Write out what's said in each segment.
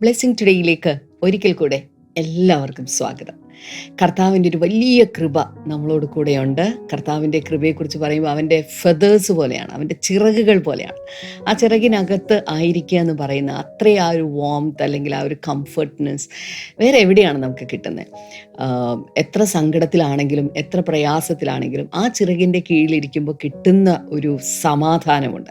Blessing ടുഡേയിലേക്ക് ഒരിക്കൽ കൂടെ എല്ലാവർക്കും സ്വാഗതം. കർത്താവിന്റെ ഒരു വലിയ കൃപ നമ്മളോട് കൂടെയുണ്ട്. കർത്താവിന്റെ കൃപയെക്കുറിച്ച് പറയുമ്പോൾ അവന്റെ ഫെതേഴ്സ് പോലെയാണ് അവന്റെ ചിറകുകൾ പോലെയാണ്. ആ ചിറകിനകത്ത് ആയിരിക്കുക എന്ന് പറയുന്ന അത്രയും ആ ഒരു വോംത്ത് അല്ലെങ്കിൽ ആ ഒരു കംഫർട്ട്നെസ് വേറെ എവിടെയാണ് നമുക്ക് കിട്ടുന്നത്? എത്ര സങ്കടത്തിലാണെങ്കിലും എത്ര പ്രയാസത്തിലാണെങ്കിലും ആ ചിറകിന്റെ കീഴിലിരിക്കുമ്പോൾ കിട്ടുന്ന ഒരു സമാധാനമുണ്ട്.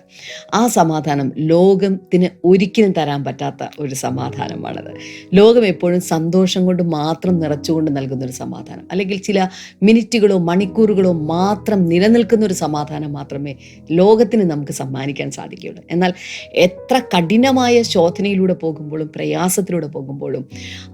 ആ സമാധാനം ലോകത്തിന് ഒരിക്കലും തരാൻ പറ്റാത്ത ഒരു സമാധാനമാണത്. ലോകം എപ്പോഴും സന്തോഷം കൊണ്ട് മാത്രം നിറച്ചുകൊണ്ട് നൽകുന്ന ഒരു സമാധാനം. അല്ലെങ്കിൽ ചില മിനിറ്റുകളോ മണിക്കൂറുകളോ മാത്രം നിലനിൽക്കുന്ന ഒരു സമാധാനം മാത്രമേ ലോകത്തിന് നമുക്ക് സമ്മാനിക്കാൻ സാധിക്കുകയുള്ളൂ. എന്നാൽ എത്ര കഠിനമായ ശോധനയിലൂടെ പോകുമ്പോഴും പ്രയാസത്തിലൂടെ പോകുമ്പോഴും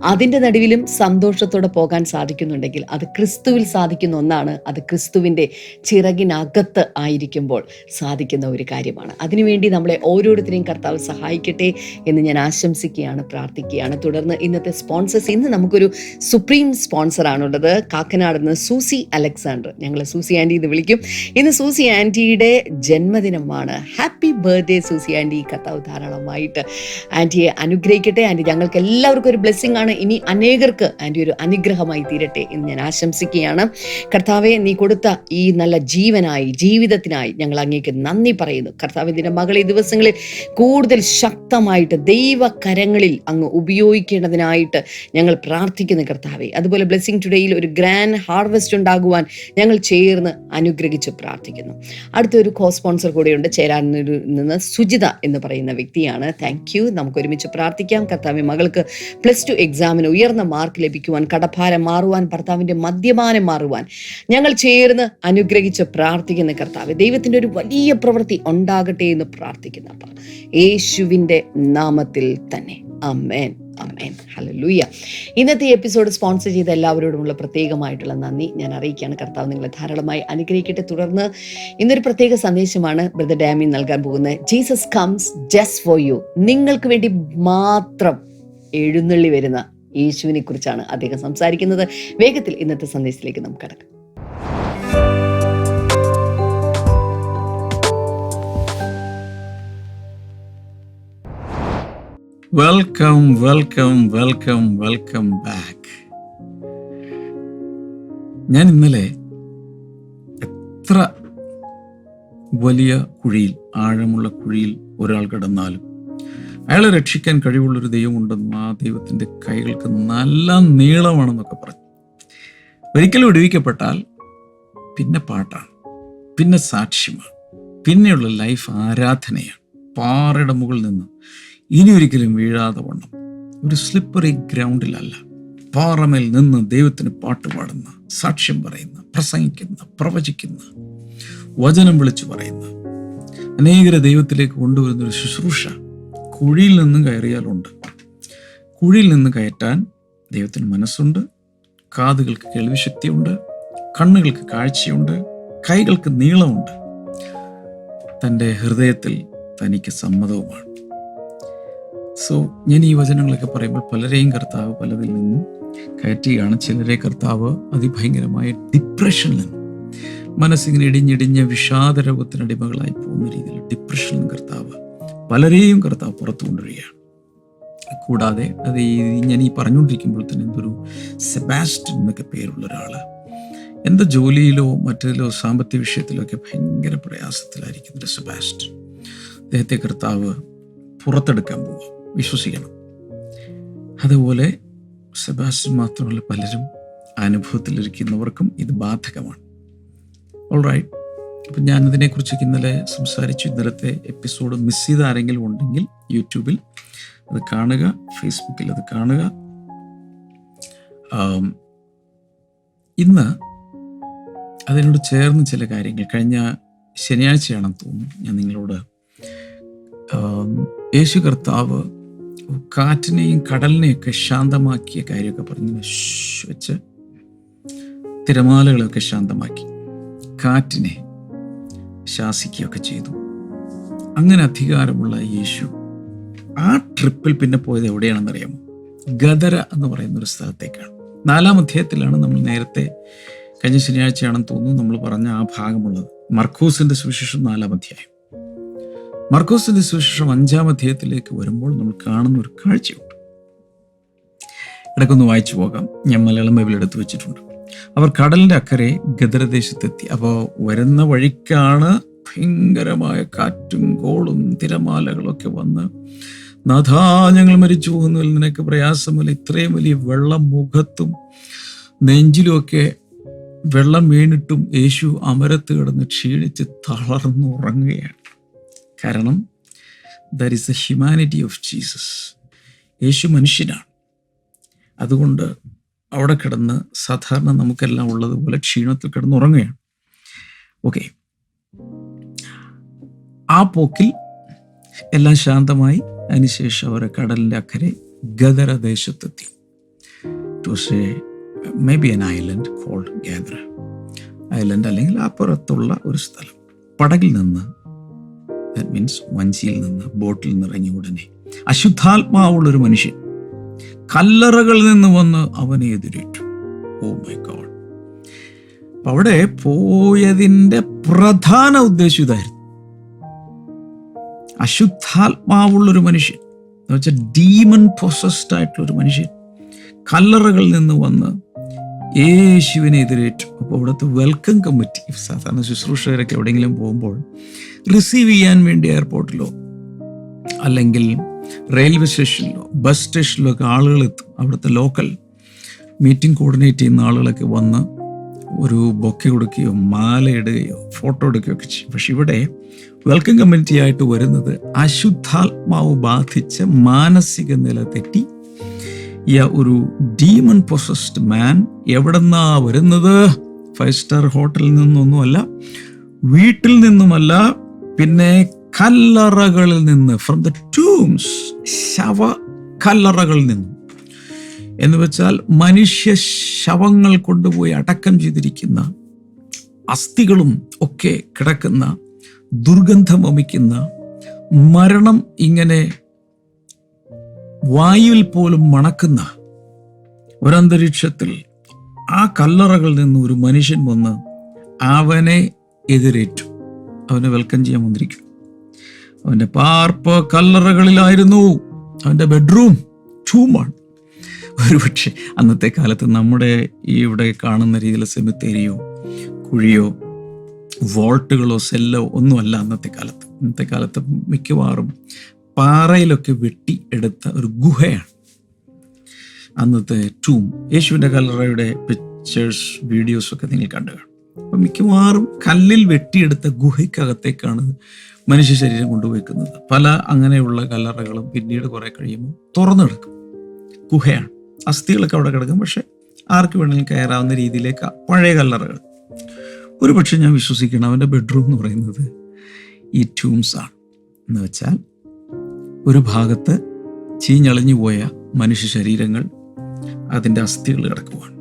അതിന്റെ നടുവിലും സന്തോഷത്തോടെ പോകാൻ സാധിക്കുന്നുണ്ടെങ്കിൽ അത് ക്രിസ്തുവിൽ സാധിക്കുന്ന ഒന്നാണ്. അത് ക്രിസ്തുവിന്റെ ചിറകിനകത്ത് ആയിരിക്കുമ്പോൾ സാധിക്കുന്ന ഒരു കാര്യമാണ്. അതിനുവേണ്ടി നമ്മളെ ഓരോരുത്തരെയും കർത്താവ് സഹായിക്കട്ടെ എന്ന് ഞാൻ ആശംസിക്കുകയാണ് പ്രാർത്ഥിക്കുകയാണ്. തുടർന്ന് ഇന്നത്തെ സ്പോൺസേഴ്സ് ഇന്ന് നമുക്കൊരു സുപ്രീം സ്പോൺസറാണുള്ളത്. കാക്കനാട് നിന്ന് സൂസി അലക്സാണ്ടർ. ഞങ്ങൾ സൂസി ആന്റി എന്ന് വിളിക്കും. ഇന്ന് സൂസി ആന്റിയുടെ ജന്മദിനമാണ്. Happy birthday Susie aunty. കർത്താവ് ധാരാളമായിട്ട് ആന്റിയെ അനുഗ്രഹിക്കട്ടെ. ആന്റി ഞങ്ങൾക്ക് എല്ലാവർക്കും ഒരു ബ്ലെസ്സിങ് ആണ്. ഇനി അനേകർക്ക് ആന്റി ഒരു അനുഗ്രഹമായി തീരട്ടെ എന്ന് ഞാൻ ആശംസിക്കുകയാണ്. കർത്താവെ നീ കൊടുത്ത ഈ നല്ല ജീവനായി ജീവിതത്തിനായി ഞങ്ങൾ അങ്ങേക്ക് നന്ദി പറയുന്നു. കർത്താവിന്റെ മകൾ ഈ ദിവസങ്ങളിൽ കൂടുതൽ ശക്തമായിട്ട് ദൈവകരങ്ങളിൽ അങ്ങ് ഉപയോഗിക്കേണ്ടതിനായിട്ട് ഞങ്ങൾ പ്രാർത്ഥിക്കുന്നു കർത്താവെ. അതുപോലെ ബ്ലെസ്സിങ് ടുഡേയിൽ ഒരു ഗ്രാൻഡ് ഹാർവെസ്റ്റ് ഉണ്ടാകുവാൻ ഞങ്ങൾ ചേർന്ന് അനുഗ്രഹിച്ച് പ്രാർത്ഥിക്കുന്നു. അടുത്തൊരു കോ സ്പോൺസർ കൂടെയുണ്ട്. ചേരാൻ നിന്ന് സുജിത എന്ന് പറയുന്ന വ്യക്തിയാണ്. താങ്ക് യു നമുക്ക് ഒരുമിച്ച് പ്രാർത്ഥിക്കാം. കർത്താവ് മകൾക്ക് പ്ലസ് ടു എക്സാമിന് ഉയർന്ന മാർക്ക് ലഭിക്കുവാൻ കടഭാരം മാറുവാൻ ഭർത്താവിന്റെ മദ്യപാനം മാറുവാൻ ഞങ്ങൾ ചേർന്ന് അനുഗ്രഹിച്ച് പ്രാർത്ഥിക്കുന്ന കർത്താവ് ദൈവത്തിന്റെ ഒരു വലിയ പ്രവൃത്തി ഉണ്ടാകട്ടെ എന്ന് പ്രാർത്ഥിക്കുന്ന യേശുവിന്റെ നാമത്തിൽ തന്നെ. അമ്മേൻ അമ്മേൻ ഹലലൂയ ഇന്നത്തെ എപ്പിസോഡ് സ്പോൺസർ ചെയ്ത എല്ലാവരോടുമുള്ള പ്രത്യേകമായിട്ടുള്ള നന്ദി. ഞാൻ അറിയിക്കുകയാണ്. കർത്താവ് നിങ്ങളെ ധാരാളമായി അനുഗ്രഹിക്കട്ടെ. തുടർന്ന് ഇന്നൊരു പ്രത്യേക സന്ദേശമാണ് ബ്രദർ ഡാമി നൽകാൻ പോകുന്നത്. Jesus comes just for you നിങ്ങൾക്ക് വേണ്ടി മാത്രം എഴുന്നള്ളി വരുന്ന യേശുവിനെ കുറിച്ചാണ് അദ്ദേഹം സംസാരിക്കുന്നത്. വേഗത്തിൽ ഇന്നത്തെ സന്ദേശത്തിലേക്ക് നമുക്ക് കടക്കാം. Welcome welcome welcome welcome back ഞാൻ ഇന്നലെ എത്ര വലിയ കുഴിയിൽ ആഴമുള്ള കുഴിയിൽ ഒരാൾ കിടന്നാലും അയാളെ രക്ഷിക്കാൻ കഴിവുള്ളൊരു ദൈവമുണ്ടെന്നും ആ ദൈവത്തിന്റെ കൈകൾക്ക് നല്ല നീളമാണെന്നൊക്കെ പറഞ്ഞു. ഒരിക്കലും ഒടുവിക്കപ്പെട്ടാൽ പിന്നെ പാട്ടാണ് പിന്നെ സാക്ഷ്യമാണ് പിന്നെയുള്ള ലൈഫ് ആരാധനയാണ്. പാറയുടെ മുകളിൽ നിന്ന് ഇനി ഒരിക്കലും വീഴാതെ വണ്ണം. ഒരു സ്ലിപ്പറി ഗ്രൗണ്ടിലല്ല പാറമേൽ നിന്ന് ദൈവത്തിന് പാട്ട് പാടുന്ന സാക്ഷ്യം പറയുന്ന പ്രസംഗിക്കുന്ന പ്രവചിക്കുന്ന വചനം വിളിച്ചു പറയുന്ന അനേകരെ ദൈവത്തിലേക്ക് കൊണ്ടുവരുന്ന ഒരു ശുശ്രൂഷ കുഴിയിൽ നിന്നും കയറിയാലുണ്ട്. കുഴിയിൽ നിന്ന് കയറ്റാൻ ദൈവത്തിന് മനസ്സുണ്ട്. കാതുകൾക്ക് കേൾവിശക്തിയുണ്ട്. കണ്ണുകൾക്ക് കാഴ്ചയുണ്ട്. കൈകൾക്ക് നീളമുണ്ട്. തന്റെ ഹൃദയത്തിൽ തനിക്ക് സമ്മതവുമാണ്. സോ ഞാൻ ഈ വചനങ്ങളൊക്കെ പറയുമ്പോൾ പലരെയും കർത്താവ് പലതിൽ നിന്നും കയറ്റുകയാണ്. ചിലരെ കർത്താവ് അതിഭയങ്കരമായ ഡിപ്രഷനിൽ നിന്നും മനസ്സിങ്ങനെ ഇടിഞ്ഞിടിഞ്ഞ വിഷാദരോഗത്തിനടിമകളായി പോകുന്ന രീതിയിൽ ഡിപ്രഷനിൽ നിന്ന് കർത്താവ് പലരെയും കർത്താവ് പുറത്തു കൊണ്ടുവരികയാണ്. കൂടാതെ അത് ഈ ഞാൻ ഈ പറഞ്ഞുകൊണ്ടിരിക്കുമ്പോൾ തന്നെ എന്തൊരു സെബാസ്റ്റ്യൻ എന്നൊക്കെ പേരുള്ള ഒരാൾ എന്താ ജോലിയിലോ മറ്റേതിലോ സാമ്പത്തിക വിഷയത്തിലോ ഒക്കെ ഭയങ്കര പ്രയാസത്തിലായിരിക്കുന്ന ഒരു സെബാസ്റ്റ്യൻ. അദ്ദേഹത്തെ കർത്താവ് പുറത്തെടുക്കാൻ പോവുക വിശ്വസിക്കണം. അതുപോലെ സെബാസ്റ്റ്യൻ മാത്രമല്ല പലരും അനുഭവത്തിലിരിക്കുന്നവർക്കും ഇത് ബാധകമാണ്. ഓൾറൈറ്റ് അപ്പം ഞാനതിനെക്കുറിച്ച് ഇന്നലെ സംസാരിച്ചു. ഇന്നലത്തെ എപ്പിസോഡ് മിസ് ചെയ്ത ആരെങ്കിലും ഉണ്ടെങ്കിൽ യൂട്യൂബിൽ അത് കാണുക ഫേസ്ബുക്കിൽ അത് കാണുക. ഇന്ന് അതിനോട് ചേർന്ന് ചില കാര്യങ്ങൾ. കഴിഞ്ഞ ശനിയാഴ്ചയാണെന്ന് തോന്നുന്നു ഞാൻ നിങ്ങളോട്. യേശു കർത്താവ് കാറ്റിനെയും കടലിനെയൊക്കെ ശാന്തമാക്കിയ കാര്യമൊക്കെ പറഞ്ഞ്. വെച്ച് തിരമാലകളൊക്കെ ശാന്തമാക്കി കാറ്റിനെ ശാസിക്കുകയൊക്കെ ചെയ്തു. അങ്ങനെ അധികാരമുള്ള യേശു ആ ട്രിപ്പിൽ പിന്നെ പോയത് എവിടെയാണെന്ന് അറിയാമോ ഗദര എന്ന് പറയുന്ന ഒരു സ്ഥലത്തേക്കാണ്. നാലാം അധ്യായത്തിലാണ് നമ്മൾ നേരത്തെ കഴിഞ്ഞ ശനിയാഴ്ചയാണെന്ന് തോന്നുന്നു നമ്മൾ പറഞ്ഞ ആ ഭാഗമുള്ളത്. മർക്കൂസിന്റെ സുവിശേഷം നാലാം അധ്യായം. മർക്കോസിന്റെ സുവിശേഷം അഞ്ചാം അധ്യായത്തിലേക്ക് വരുമ്പോൾ നമ്മൾ കാണുന്ന ഒരു കാഴ്ചയുണ്ട്. ഇടയ്ക്കൊന്ന് വായിച്ചു പോകാം. ഞാൻ മലയാളം ബൈബിൾ എടുത്തു വെച്ചിട്ടുണ്ട്. അവർ കടലിന്റെ അക്കരെ ഗദരദേശത്തെത്തി. അപ്പോൾ വരുന്ന വഴിക്കാണ് ഭയങ്കരമായ കാറ്റും കോളും തിരമാലകളൊക്കെ വന്ന് നാഥാ ഞങ്ങൾ മരിച്ചു പോകുന്നതിൽ നിനക്ക് പ്രയാസമില്ല ഇത്രയും വലിയ വെള്ളം മുഖത്തും നെഞ്ചിലുമൊക്കെ വെള്ളം വീണിട്ടും യേശു അമരത്ത് കിടന്ന് ക്ഷീണിച്ച് തളർന്നു ഉറങ്ങുകയാണ് കാരണം there is a humanity of Jesus യേശു മനുഷ്യനാണ്. അതുകൊണ്ട് അവിടെ കിടന്ന് സാധാരണ നമുക്കെല്ലാം ഉള്ളതുപോലെ ക്ഷീണത്തിൽ കിടന്ന് ഉറങ്ങുകയാണ്. ഓക്കെ ആ പോക്കിൽ എല്ലാം ശാന്തമായി. അതിനുശേഷം അവർ കടലിന്റെ അക്കരെ Gadara ദേശത്തെത്തി. It was maybe an island called Gadar island അല്ലെങ്കിൽ അപ്പുറത്തുള്ള ഒരു സ്ഥലം. പടകിൽ നിന്ന് ദാറ്റ് മീൻസ് വഞ്ചിയിൽ നിന്ന് ബോട്ടിൽ നിന്ന് ഇറങ്ങിയ ഉടനെ. അശുദ്ധാത്മാവുള്ളൊരു മനുഷ്യൻ കല്ലറകളിൽ നിന്ന് വന്ന് അവനെ എതിരേറ്റു. ഓ മൈ ഗോഡ് അപ്പൊ അവിടെ പോയതിന്റെ പ്രധാന ഉദ്ദേശം ഇതായിരുന്നു. അശുദ്ധാത്മാവുള്ളൊരു മനുഷ്യൻ എന്ന് വെച്ചാൽ ഡീമൺ പൊസസ്ഡ് ആയിട്ടുള്ളൊരു മനുഷ്യൻ കല്ലറകളിൽ നിന്ന് വന്ന് യേശുവിനെ എതിരേറ്റു. അപ്പോൾ അവിടുത്തെ വെൽക്കം കമ്മിറ്റി സാധാരണ ശുശ്രൂഷകരൊക്കെ എവിടെയെങ്കിലും പോകുമ്പോൾ റിസീവ് ചെയ്യാൻ വേണ്ടി എയർപോർട്ടിലോ അല്ലെങ്കിൽ റെയിൽവേ സ്റ്റേഷനിലോ ബസ് സ്റ്റേഷനിലോ ഒക്കെ ആളുകൾ എത്തും. അവിടുത്തെ ലോക്കൽ മീറ്റിംഗ് കോർഡിനേറ്റ് ചെയ്യുന്ന ആളുകളൊക്കെ വന്ന് ഒരു ബൊക്കെ കൊടുക്കുകയോ മാല ഇടുകയോ ഫോട്ടോ എടുക്കുകയോ ഒക്കെ ചെയ്യും. പക്ഷെ ഇവിടെ വെൽക്കം കമ്മിറ്റി ആയിട്ട് വരുന്നത് അശുദ്ധാത്മാവ് ബാധിച്ച് മാനസിക നില തെറ്റി ഒരു ഡീമൺ പൊസസ്ഡ് മാൻ എവിടെന്നാ വരുന്നത്? ഫൈവ് സ്റ്റാർ ഹോട്ടലിൽ നിന്നൊന്നുമല്ല വീട്ടിൽ നിന്നുമല്ല പിന്നെ കല്ലറകളിൽ നിന്ന് ഫ്രം ദ ടൂംസ് ശവ കല്ലറകളിൽ നിന്നും. എന്ന് വെച്ചാൽ മനുഷ്യ ശവങ്ങൾ കൊണ്ടുപോയി അടക്കം ചെയ്തിരിക്കുന്ന അസ്ഥികളും ഒക്കെ കിടക്കുന്ന ദുർഗന്ധം വമിക്കുന്ന മരണം ഇങ്ങനെ വായുവിൽ പോലും മണക്കുന്ന ഒരന്തരീക്ഷത്തിൽ ആ കല്ലറകളിൽ നിന്ന് ഒരു മനുഷ്യൻ വന്ന് അവനെ എതിരേറ്റു. അവനെ വെൽക്കം ചെയ്യാൻ വന്നിരിക്കും അവന്റെ പാർപ്പ് കല്ലറകളിലായിരുന്നു. അവന്റെ ബെഡ്റൂം ടൂമാണ് ഒരുപക്ഷെ അന്നത്തെ കാലത്ത് നമ്മുടെ ഇവിടെ കാണുന്ന രീതിയിൽ സെമിത്തേരിയോ കുഴിയോ വോൾട്ടുകളോ സെല്ലോ ഒന്നുമല്ല അന്നത്തെ കാലത്ത്. ഇന്നത്തെ കാലത്ത് മിക്കവാറും പാറയിലൊക്കെ വെട്ടി എടുത്ത ഒരു ഗുഹയാണ്. അന്നത്തെ ടൂം യേശുവിന്റെ കല്ലറയുടെ പിക്ചേഴ്സ് വീഡിയോസ് ഒക്കെ നിങ്ങൾ കണ്ടു കാണും അപ്പം മിക്കവാറും കല്ലിൽ വെട്ടിയെടുത്ത ഗുഹയ്ക്കകത്തേക്കാണ് മനുഷ്യ ശരീരം കൊണ്ടുപോയിക്കുന്നത്. പല അങ്ങനെയുള്ള കല്ലറകളും പിന്നീട് കുറേ കഴിയുമ്പോൾ തുറന്നു കിടക്കും. ഗുഹയാണ്. അസ്ഥികളൊക്കെ അവിടെ കിടക്കും. പക്ഷെ ആർക്ക് വേണമെങ്കിലും കയറാവുന്ന രീതിയിലേക്ക് പഴയ കല്ലറകൾ. ഒരു പക്ഷെ ഞാൻ വിശ്വസിക്കണം അവന്റെ ബെഡ്റൂം എന്ന് പറയുന്നത് ഈ ട്യൂംസ് ആണ്. എന്ന് വെച്ചാൽ ഒരു ഭാഗത്ത് ചീഞ്ഞളിഞ്ഞു പോയ മനുഷ്യ ശരീരങ്ങൾ അതിന്റെ അസ്ഥികൾ കിടക്കുവാണ്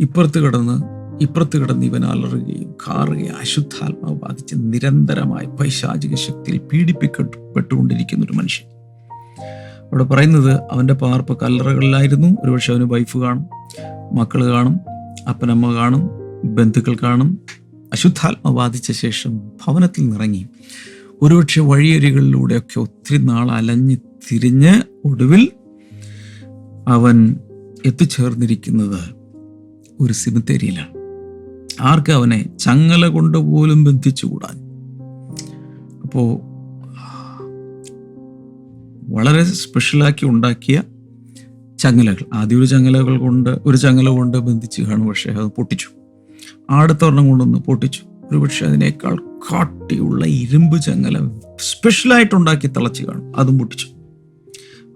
ഇപ്പുറത്ത് കിടന്ന് ഇപ്പുറത്ത് കിടന്ന് ഇവൻ അലറുകയും കാറുകയും അശുദ്ധാത്മാവ് ബാധിച്ച് നിരന്തരമായി പൈശാചിക ശക്തിയിൽ പീഡിപ്പിക്കപ്പെട്ടുകൊണ്ടിരിക്കുന്ന ഒരു മനുഷ്യൻ. അവിടെ പറയുന്നത് അവന്റെ പാർപ്പ് കല്ലറകളിലായിരുന്നു. ഒരുപക്ഷെ അവന് വൈഫ് കാണും മക്കൾ കാണും അപ്പനമ്മ കാണും ബന്ധുക്കൾ കാണും. അശുദ്ധാത്മ ബാധിച്ച ശേഷം ഭവനത്തിൽ നിറങ്ങി ഒരുപക്ഷെ വഴിയരികളിലൂടെയൊക്കെ ഒത്തിരി നാൾ അലഞ്ഞ് തിരിഞ്ഞ് ഒടുവിൽ അവൻ എത്തിച്ചേർന്നിരിക്കുന്നത് ഒരു സിമിത്തേരിയിലാണ്. ആർക്ക് അവനെ? ചങ്ങല കൊണ്ട് പോലും ബന്ധിച്ചുകൂടാൻ. അപ്പോൾ വളരെ സ്പെഷ്യലാക്കി ഉണ്ടാക്കിയ ചങ്ങലകൾ. ആദ്യം ഒരു ചങ്ങലകൾ കൊണ്ട് ഒരു ചങ്ങല കൊണ്ട് ബന്ധിച്ച് കാണും. പക്ഷേ അത് പൊട്ടിച്ചു. അടുത്ത ഒരെണ്ണം കൊണ്ടൊന്ന് പൊട്ടിച്ചു. ഒരുപക്ഷെ അതിനേക്കാൾ കാട്ടിയുള്ള ഇരുമ്പ് ചങ്ങല സ്പെഷ്യലായിട്ട് ഉണ്ടാക്കി തിളച്ച് കാണും. അതും പൊട്ടിച്ചു.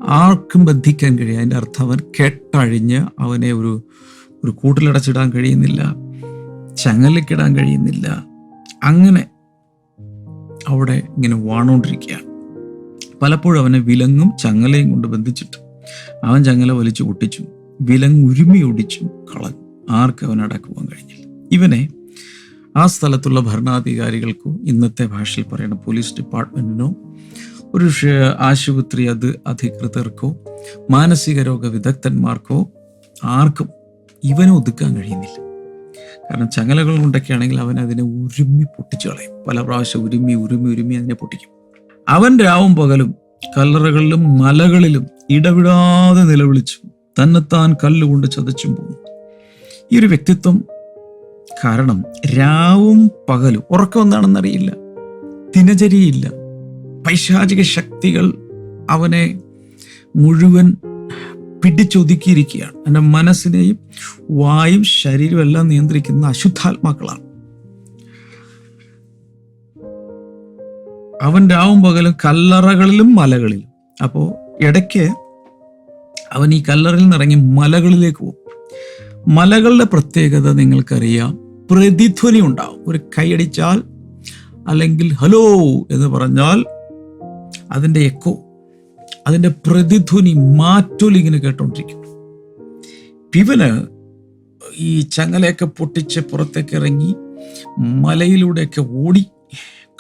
ആർക്കും ബന്ധിക്കാൻ കഴിയും. അതിന്റെ അർത്ഥം അവൻ കെട്ടഴിഞ്ഞ് അവനെ ഒരു ഒരു കൂട്ടിലടച്ചിടാൻ കഴിയുന്നില്ല. ചങ്ങലക്കിടാൻ കഴിയുന്നില്ല. അങ്ങനെ അവിടെ ഇങ്ങനെ വാണോണ്ടിരിക്കുകയാണ്. പലപ്പോഴും അവനെ വിലങ്ങും ചങ്ങലയും കൊണ്ട് ബന്ധിച്ചിട്ട് അവൻ ചങ്ങല വലിച്ചു പൊട്ടിച്ചു വിലങ്ങ് ഉരുമി ഒടിച്ചും കളഞ്ഞു. ആർക്കും അവനടക്കുവാൻ കഴിഞ്ഞില്ല. ഇവനെ ആ സ്ഥലത്തുള്ള ഭരണാധികാരികൾക്കോ ഇന്നത്തെ ഭാഷയിൽ പറയുന്ന പോലീസ് ഡിപ്പാർട്ട്മെന്റിനോ ഒരു ആശുപത്രി അത് അധികൃതർക്കോ മാനസിക രോഗ വിദഗ്ധന്മാർക്കോ ആർക്കും ഇവനെ ഒതുക്കാൻ കഴിയുന്നില്ല. കാരണം ചങ്ങലകൾ കൊണ്ടൊക്കെയാണെങ്കിൽ അവൻ അതിനെ ഉരുമ്മി പൊട്ടിച്ചു കളയും. പല പ്രാവശ്യം ഉരുമ്മി ഉരുമ്മി ഉരുമ്മി അതിനെ പൊട്ടിക്കും. അവൻ രാവും പകലും കല്ലറകളിലും മലകളിലും ഇടവിടാതെ നിലവിളിച്ചു തന്നെത്താൻ കല്ലുകൊണ്ട് ചതച്ചും പോകും. ഈ ഒരു വ്യക്തിത്വം കാരണം രാവും പകലും ഉറക്കം എന്താണെന്നറിയില്ല. ദിനചര്യയില്ല. പൈശാചിക ശക്തികൾ അവനെ മുഴുവൻ പിടിച്ചൊതുക്കിയിരിക്കുകയാണ്. എന്റെ മനസ്സിനെയും വായും ശരീരവും എല്ലാം നിയന്ത്രിക്കുന്ന അശുദ്ധാത്മാക്കളാണ്. അവൻ രാവും പകലും കല്ലറകളിലും മലകളിലും. അപ്പോൾ ഇടയ്ക്ക് അവൻ ഈ കല്ലറിൽ നിന്നിറങ്ങി മലകളിലേക്ക് പോകും. മലകളുടെ പ്രത്യേകത നിങ്ങൾക്കറിയാം. പ്രതിധ്വനി ഉണ്ടാവും ഒരു കൈയടിച്ചാൽ അല്ലെങ്കിൽ ഹലോ എന്ന് പറഞ്ഞാൽ അതിന്റെ എക്കോ അതിന്റെ പ്രതിധ്വനി മാറ്റൊലി ഇങ്ങനെ കേട്ടോണ്ടിരിക്കും ഇവന് ഈ ചങ്ങലയൊക്കെ പൊട്ടിച്ച് പുറത്തേക്ക് ഇറങ്ങി മലയിലൂടെയൊക്കെ ഓടി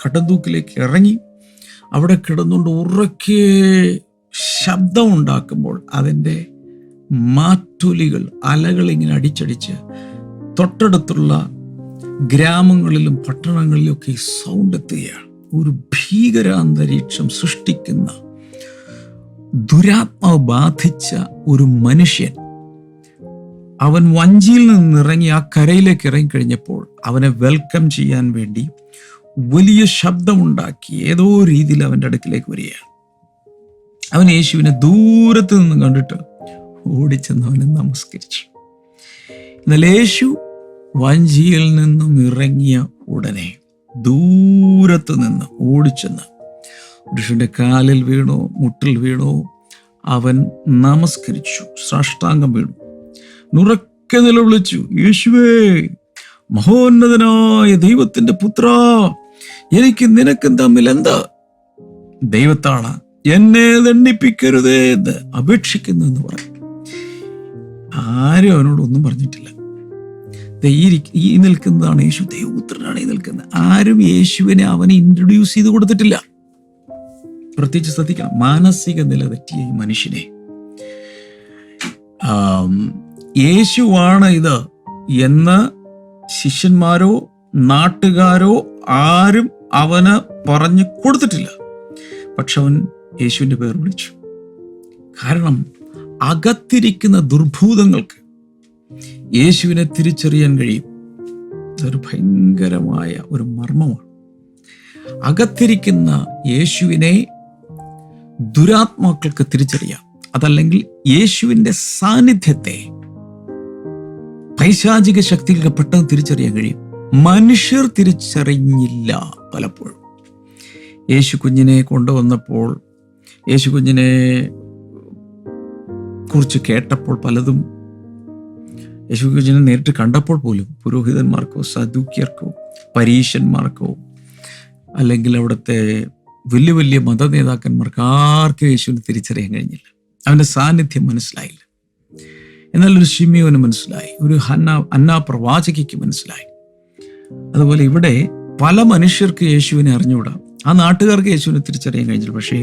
കടന്തൂക്കിലേക്ക് ഇറങ്ങി അവിടെ കിടന്നുകൊണ്ട് ഉറക്കെ ശബ്ദം ഉണ്ടാക്കുമ്പോൾ അതിന്റെ മാറ്റൊലികൾ അലകൾ ഇങ്ങനെ അടിച്ചടിച്ച് തൊട്ടടുത്തുള്ള ഗ്രാമങ്ങളിലും പട്ടണങ്ങളിലും ഒക്കെ ഈ സൗണ്ട് എത്തുകയാണ് ഒരു ഭീകര അന്തരീക്ഷം സൃഷ്ടിക്കുന്ന ദുരാത്മാവ് ബാധിച്ച ഒരു മനുഷ്യൻ. അവൻ വഞ്ചിയിൽ നിന്ന് ഇറങ്ങി ആ കരയിലേക്ക് ഇറങ്ങിക്കഴിഞ്ഞപ്പോൾ അവനെ വെൽക്കം ചെയ്യാൻ വേണ്ടി വലിയ ശബ്ദമുണ്ടാക്കി ഏതോ രീതിയിൽ അവന്റെ അടുക്കിലേക്ക് വരികയാണ്. അവൻ യേശുവിനെ ദൂരത്ത് നിന്ന് കണ്ടിട്ട് ഓടിച്ചെന്ന് അവനെ നമസ്കരിച്ചു. എന്നാൽ യേശു വഞ്ചിയിൽ നിന്നും ഇറങ്ങിയ ഉടനെ ദൂരത്ത് നിന്ന് ഓടിച്ചെന്ന് പുരുഷന്റെ കാലിൽ വീണു മുട്ടിൽ വീണു. അവൻ നമസ്കരിച്ചു സാഷ്ടാംഗം വീണു. നുറക്കെ നിലവിളിച്ചു യേശുവേ മഹോന്നതനായ ദൈവത്തിന്റെ പുത്ര എനിക്ക് നിനക്കും തമ്മിൽ എന്താ? ദൈവത്താണ് എന്നെ ദണ്ഡിപ്പിക്കരുതേ എന്ന് അപേക്ഷിക്കുന്നു എന്ന് പറഞ്ഞു. ആരും അവനോടൊന്നും പറഞ്ഞിട്ടില്ല. ഈ നിൽക്കുന്നതാണ് യേശു. ദൈവപുത്രനാണ് ഈ നിൽക്കുന്നത്. ആരും യേശുവിനെ അവനെ ഇൻട്രൊഡ്യൂസ് ചെയ്ത് കൊടുത്തിട്ടില്ല. പ്രത്യേകിച്ച് ശ്രദ്ധിക്കണം. മാനസിക നില തെറ്റിയ ഈ മനുഷ്യനെ. യേശുവാണ് ഇത് എന്ന് ശിഷ്യന്മാരോ നാട്ടുകാരോ ആരും അവന് പറഞ്ഞു കൊടുത്തിട്ടില്ല. പക്ഷെ അവൻ യേശുവിന്റെ പേർ വിളിച്ചു. കാരണം അകത്തിരിക്കുന്ന ദുർഭൂതങ്ങൾക്ക് യേശുവിനെ തിരിച്ചറിയാൻ കഴിയും. അതൊരു ഭയങ്കരമായ ഒരു മർമ്മമാണ്. അകത്തിരിക്കുന്ന യേശുവിനെ ദുരാത്മാക്കൾക്ക് തിരിച്ചറിയാം. അതല്ലെങ്കിൽ യേശുവിന്റെ സാന്നിധ്യത്തെ പൈശാചിക ശക്തികൾക്ക് പെട്ടെന്ന് തിരിച്ചറിയാൻ കഴിയും. മനുഷ്യർ തിരിച്ചറിഞ്ഞില്ല പലപ്പോഴും. യേശു കുഞ്ഞിനെ കൊണ്ടുവന്നപ്പോൾ യേശു കുഞ്ഞിനെ കുറിച്ച് കേട്ടപ്പോൾ പലതും യേശു കുഞ്ഞിനെ നേരിട്ട് കണ്ടപ്പോൾ പോലും പുരോഹിതന്മാർക്കോ സദൂക്യർക്കോ പരീശന്മാർക്കോ അല്ലെങ്കിൽ അവിടുത്തെ വലിയ വലിയ മത നേതാക്കന്മാർക്ക് ആർക്കും യേശുവിനെ തിരിച്ചറിയാൻ കഴിഞ്ഞില്ല. അവന്റെ സാന്നിധ്യം മനസ്സിലായില്ല. എന്നാൽ ഒരു ഷിമിയോന് മനസ്സിലായി ഒരു ഹന്ന അന്ന പ്രവാചകിക്ക് മനസ്സിലായി. അതുപോലെ ഇവിടെ പല മനുഷ്യർക്ക് യേശുവിനെ അറിഞ്ഞുകൂടാം. ആ നാട്ടുകാർക്ക് യേശുവിനെ തിരിച്ചറിയാൻ കഴിഞ്ഞില്ല. പക്ഷേ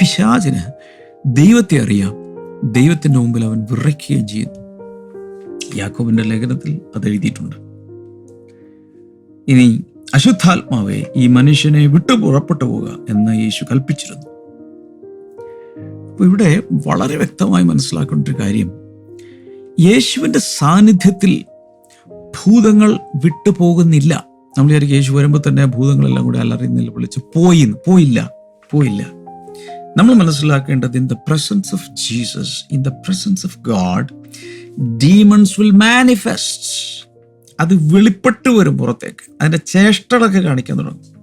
പിശാചിന് ദൈവത്തെ അറിയാം. ദൈവത്തിന്റെ മുമ്പിൽ അവൻ വിറയ്ക്കുകയും ചെയ്യുന്നു. യാക്കോബിന്റെ ലേഖനത്തിൽ അത് എഴുതിയിട്ടുണ്ട്. ഇനി അശുദ്ധാത്മാവെ ഈ മനുഷ്യനെ വിട്ടു പുറപ്പെട്ടു പോവുക എന്ന് യേശു കൽപ്പിച്ചിരുന്നു. അപ്പോൾ ഇവിടെ വളരെ വ്യക്തമായി മനസ്സിലാക്കേണ്ട ഒരു കാര്യം യേശുവിന്റെ സാന്നിധ്യത്തിൽ ഭൂതങ്ങൾ വിട്ടു പോകുന്നില്ല. നമ്മൾ വിചാരിക്കും യേശു വരുമ്പോൾ തന്നെ ഭൂതങ്ങളെല്ലാം കൂടെ അലറിയുന്നില്ല വിളിച്ച് പോയി പോയില്ല പോയില്ല. നമ്മൾ മനസ്സിലാക്കേണ്ടത് in the presence of Jesus in the presence of God demons will manifest അത് വെളിപ്പെട്ട് വരും പുറത്തേക്ക്. അതിന്റെ ചേഷ്ടകളൊക്കെ കാണിക്കാൻ തുടങ്ങും.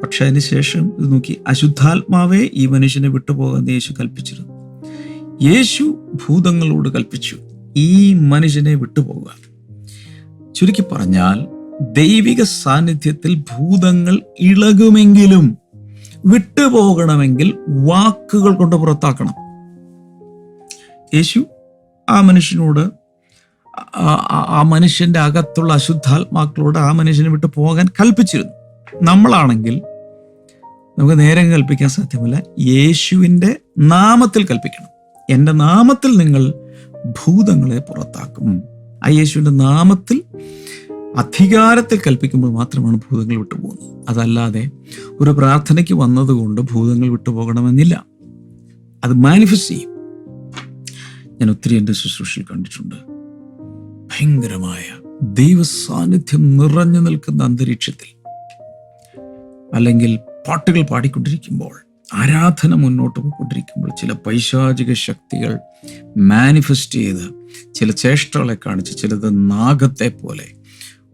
പക്ഷെ അതിനുശേഷം ഇത് നോക്കി അശുദ്ധാത്മാവെ ഈ മനുഷ്യനെ വിട്ടുപോകാൻ യേശു കൽപ്പിച്ചിരുന്നു. യേശു ഭൂതങ്ങളോട് കൽപ്പിച്ചു ഈ മനുഷ്യനെ വിട്ടുപോകുക. ചുരുക്കി പറഞ്ഞാൽ ദൈവിക സാന്നിധ്യത്തിൽ ഭൂതങ്ങൾ ഇളകുമെങ്കിലും വിട്ടുപോകണമെങ്കിൽ വാക്കുകൾ കൊണ്ട് പുറത്താക്കണം. യേശു ആ മനുഷ്യനോട് ആ- മനുഷ്യന്റെ അകത്തുള്ള അശുദ്ധാത്മാക്കളോട് ആ മനുഷ്യനെ വിട്ടു പോകാൻ കൽപ്പിച്ചിരുന്നു. നമ്മളാണെങ്കിൽ നമുക്ക് നേരം കൽപ്പിക്കാൻ സാധ്യമല്ല. യേശുവിന്റെ നാമത്തിൽ കൽപ്പിക്കണം. എന്റെ നാമത്തിൽ നിങ്ങൾ ഭൂതങ്ങളെ പുറത്താക്കും. ആ യേശുവിന്റെ നാമത്തിൽ അധികാരത്തിൽ കൽപ്പിക്കുമ്പോൾ മാത്രമാണ് ഭൂതങ്ങൾ വിട്ടുപോകുന്നത്. അതല്ലാതെ ഒരു പ്രാർത്ഥനയ്ക്ക് വന്നതുകൊണ്ട് ഭൂതങ്ങൾ വിട്ടുപോകണമെന്നില്ല. അത് മാനിഫെസ്റ്റ് ചെയ്യും. ഞാൻ ഒത്തിരി എന്റെ ശുശ്രൂഷയിൽ കണ്ടിട്ടുണ്ട്. ഭയങ്കരമായ ദൈവ സാന്നിധ്യം നിറഞ്ഞു നിൽക്കുന്ന അന്തരീക്ഷത്തിൽ അല്ലെങ്കിൽ പാട്ടുകൾ പാടിക്കൊണ്ടിരിക്കുമ്പോൾ ആരാധന മുന്നോട്ട് പോയിക്കൊണ്ടിരിക്കുമ്പോൾ ചില പൈശാചിക ശക്തികൾ മാനിഫെസ്റ്റ് ചെയ്ത് ചില ചേഷ്ടകളെ കാണിച്ച് ചിലത് നാഗത്തെ പോലെ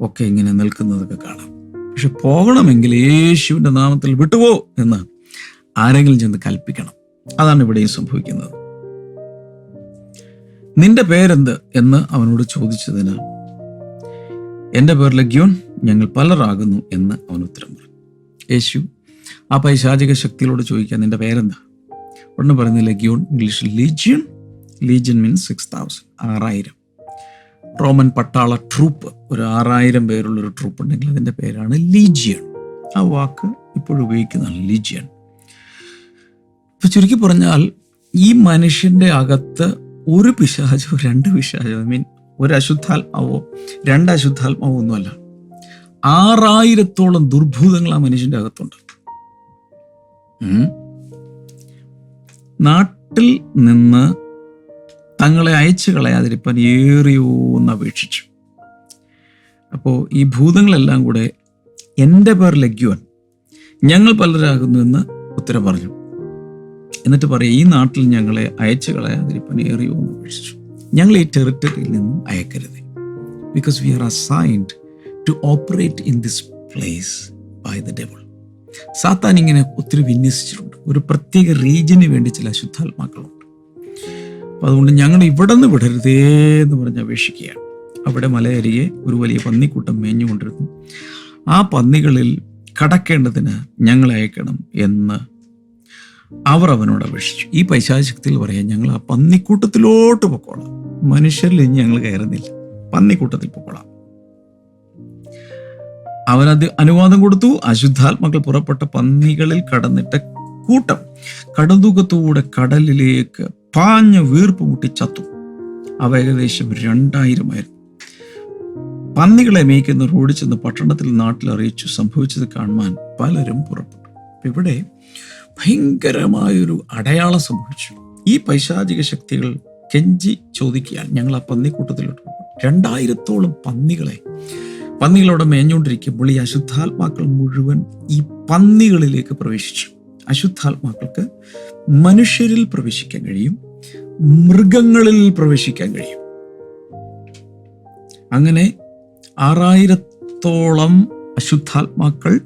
ഒക്കെ ഇങ്ങനെ നിൽക്കുന്നതൊക്കെ കാണാം. പക്ഷെ പോകണമെങ്കിൽ യേശുവിന്റെ നാമത്തിൽ വിട്ടുപോ എന്ന് ആരെങ്കിലും ചെന്ന് കൽപ്പിക്കണം. അതാണ് ഇവിടെയും സംഭവിക്കുന്നത്. നിന്റെ പേരെന്ത് എന്ന് അവനോട് ചോദിച്ചതിന് എന്റെ പേര് ലഗ്യോൻ ഞങ്ങൾ പലരാകുന്നു എന്ന് അവൻ ഉത്തരം പറഞ്ഞു. യേശു ആ പൈശാചിക ശക്തികളോട് ചോദിക്കാൻ നിന്റെ പേരെന്താ? ഉടനെ പറയുന്നത് ലഗ്യോൺ ഇംഗ്ലീഷിൽ legion. Legion means six thousand ആറായിരം. റോമൻ പട്ടാള ട്രൂപ്പ്. ഒരു ആറായിരം പേരുള്ള ഒരു ട്രൂപ്പ് ഉണ്ടെങ്കിൽ അതിന്റെ പേരാണ് ലീജിയൺ. ആ വാക്ക് ഇപ്പോഴും ഉപയോഗിക്കുന്നതാണ് ലീജിയൺ. ഇപ്പൊ ചുരുക്കി പറഞ്ഞാൽ ഈ മനുഷ്യന്റെ അകത്ത് ഒരു പിശാചോ രണ്ട് പിശാചോ ഐ മീൻ ഒരു അശുദ്ധാത്മാവോ രണ്ട് അശുദ്ധാത്മാവോ ഒന്നുമല്ല. ആറായിരത്തോളം ദുർഭൂതങ്ങൾ ആ മനുഷ്യന്റെ അകത്തുണ്ട്. നാട്ടിൽ നിന്ന് തങ്ങളെ അയച്ചു കളയാതിരിപ്പാൻ ഏറിയോന്ന് അപേക്ഷിച്ചു. അപ്പോൾ ഈ ഭൂതങ്ങളെല്ലാം കൂടെ എന്റെ പേർ ലഗ്യുവൻ ഞങ്ങൾ പലരാകുന്നു എന്ന് ഉത്തരം പറഞ്ഞു. എന്നിട്ട് പറയാം ഈ നാട്ടിൽ ഞങ്ങളെ അയച്ചു കളയാതിരിപ്പാൻ ഏറിയോന്ന് അപേക്ഷിച്ചു. ഞങ്ങൾ ഈ ടെറിട്ടറിയിൽ നിന്നും അയക്കരുത്. Because we are assigned to operate in this place by the devil സാത്താൻ ഇങ്ങനെ ഒത്തിരി വിന്യസിച്ചിട്ടുണ്ട്. ഒരു പ്രത്യേക റീജിയന് വേണ്ടി ചില അശുദ്ധാത്മാക്കളുണ്ട്. അപ്പം അതുകൊണ്ട് ഞങ്ങൾ ഇവിടെ നിന്ന് വിടരുതേ എന്ന് പറഞ്ഞ് അപേക്ഷിക്കുകയാണ്. അവിടെ മലയരികെ ഒരു വലിയ പന്നിക്കൂട്ടം മേഞ്ഞുകൊണ്ടിരുന്നു. ആ പന്നികളിൽ കടക്കേണ്ടതിന് ഞങ്ങളെ അയക്കണം എന്ന് അവർ അവനോട് അപേക്ഷിച്ചു. ഈ പൈശാശക്തിയിൽ പറയാൻ ഞങ്ങൾ ആ പന്നിക്കൂട്ടത്തിലോട്ട് പൊക്കോളാം. മനുഷ്യരിൽ ഇനി ഞങ്ങൾ കയറുന്നില്ല. പന്നിക്കൂട്ടത്തിൽ പൊക്കോളാം. അവനത് അനുവാദം കൊടുത്തു. അശുദ്ധാത്മാക്കൾ പുറപ്പെട്ട പന്നികളിൽ കടന്നിട്ട് കൂട്ടം കടതുകത്തൂടെ കടലിലേക്ക് പാഞ്ഞ വീർപ്പ് മുട്ടി ചത്തു. അവ ഏകദേശം രണ്ടായിരമായിരുന്നു പന്നികളെ മേയ്ക്കുന്നവർ ഓടിച്ചെന്ന് പട്ടണത്തിൽ നാട്ടിൽ അറിയിച്ചു സംഭവിച്ചത് കാണുവാൻ പലരും പുറപ്പെട്ടു. ഇവിടെ ഭയങ്കരമായൊരു അടയാളം സംഭവിച്ചു. ഈ പൈശാചിക ശക്തികൾ കെഞ്ചി ചോദിക്കുകയാണ് ഞങ്ങൾ ആ പന്നിക്കൂട്ടത്തിലോട്ട് രണ്ടായിരത്തോളം പന്നികളെ പന്നികളോടെ മേഞ്ഞുകൊണ്ടിരിക്കുമ്പോൾ ഈ അശുദ്ധാത്മാക്കൾ മുഴുവൻ ഈ പന്നികളിലേക്ക് പ്രവേശിച്ചു. അശുദ്ധാത്മാക്കൾക്ക് മനുഷ്യരിൽ പ്രവേശിക്കാൻ കഴിയും മൃഗങ്ങളിൽ പ്രവേശിക്കാൻ കഴിയും. അങ്ങനെ ആറായിരത്തോളം അശുദ്ധാത്മാക്കൾ